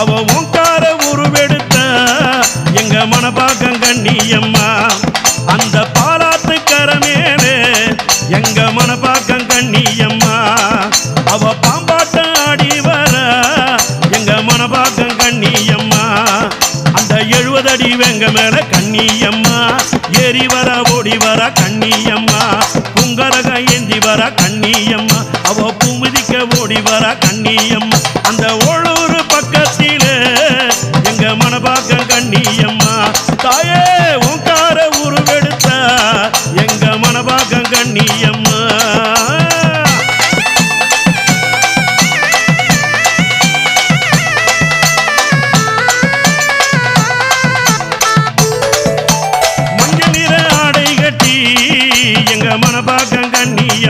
அவ ஓங்கார உருவெடுத்த எங்க மனப்பாக்கம் கண்ணியம்மா. அந்த பாலாத்து கரமேலே எங்க மனப்பாக்கம் கண்ணியம்மா. அவ பாம்பாட்டம் ஆடி வர எங்க மனப்பாக்கம் கண்ணியம்மா. அந்த எழுபது அடி வெங்க மேல கண்ணியம்மா. ஏறி வர ஓடி வர கண்ணியம்மா. புங்கரக ஏந்தி வர கண்ணியம்மா. அவ பூமிதிக்க ஓடி வர கண்ணியம்மா. கண்ணியம்மா. தாயே உங்கார உருவெடுத்த எங்க மனபாகம் கண்ணியம்மா. மஞ்சள் நிற ஆடை கட்டி எங்க மனபாகம் கண்ணியம்